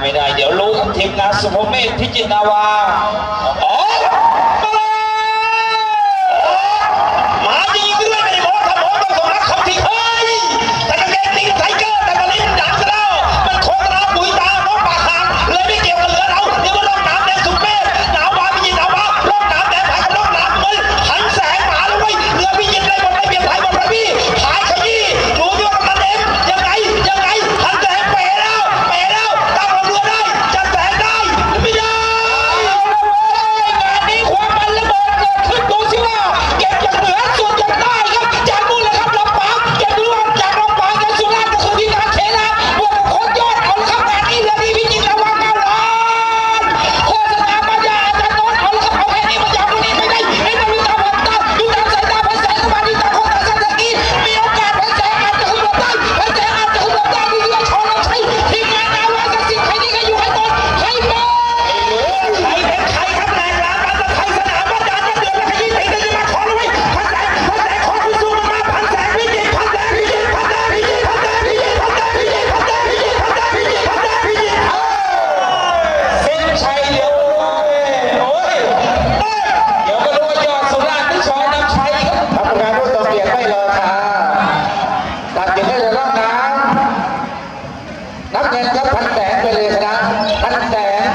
ไม่ได้ เดี๋ยวรู้ทีมงานสุภเมธพิจินาวา เงินครับพันแสนไปเลยนะพันแสน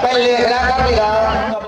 ไปเลยนะครับพี่น้อง